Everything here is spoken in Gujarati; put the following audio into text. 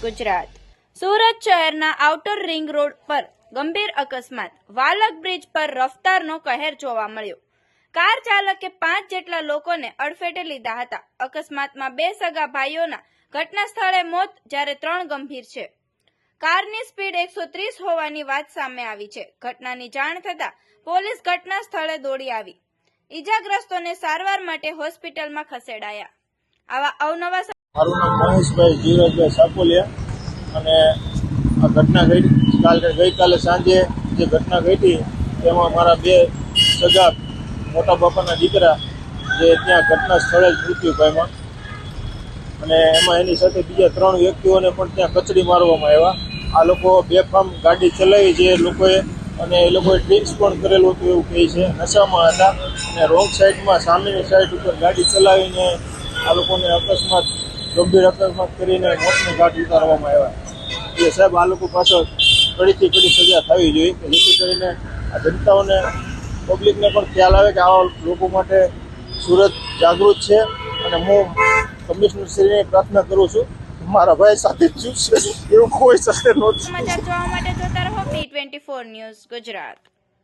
ગુજરાત. સુરત શહેરના આઉટર રિંગ રોડ પર ગંભીર અકસ્માત. વાલક બ્રિજ પર રફતારનો કહેર જોવા મળ્યો. કાર ચાલકે પાંચ જેટલા લોકોને અડફેટે લીધા હતા. અકસ્માતમાં બે સગા ભાઈઓના ઘટના સ્થળે મોત જ્યારે ત્રણ ગંભીર છે. કારની સ્પીડ એકસો ત્રીસ હોવાની વાત સામે આવી છે. ઘટનાની જાણ થતા પોલીસ ઘટના સ્થળે દોડી આવી. ઈજાગ્રસ્તોને સારવાર માટે હોસ્પિટલમાં ખસેડાયા. આવા અવનવા મારું નામ મહેશભાઈ ધીરજભાઈ સાકોલિયા અને આ ઘટના ઘટી. કાલે ગઈકાલે સાંજે જે ઘટના ઘટી, તેમાં મારા બે સગા મોટા બાપાના દીકરા જે ત્યાં ઘટના સ્થળે જ મૃત્યુ પામ્યા. અને એમાં એની સાથે બીજા ત્રણ વ્યક્તિઓને પણ ત્યાં કચડી મારવામાં આવ્યા. આ લોકો બેફામ ગાડી ચલાવી છે લોકોએ અને એ લોકોએ ડ્રિંક્સ પણ કરેલું હતું એવું કહે છે. નશામાં હતા અને રોંગ સાઈડમાં સામેની સાઈડ ઉપર ગાડી ચલાવીને આ લોકોને અકસ્માત, ગંભીર અકસ્માત કરીને મોતને ઘાટ ઉતારવામાં આવ્યા. એટલે સાહેબ, આ લોકો પાછળ કડીથી કડી સજા થવી જોઈએ કે જેથી કરીને આ જનતાઓને પબ્લિકને પણ ખ્યાલ આવે કે આવા લોકો માટે સુરત જાગૃત છે. અને હું કમિશનરશ્રીને પ્રાર્થના કરું છું, મારા ભાઈ સાથે જ છે. એવું કોઈ સાથે રહો B twenty four news Gujarat.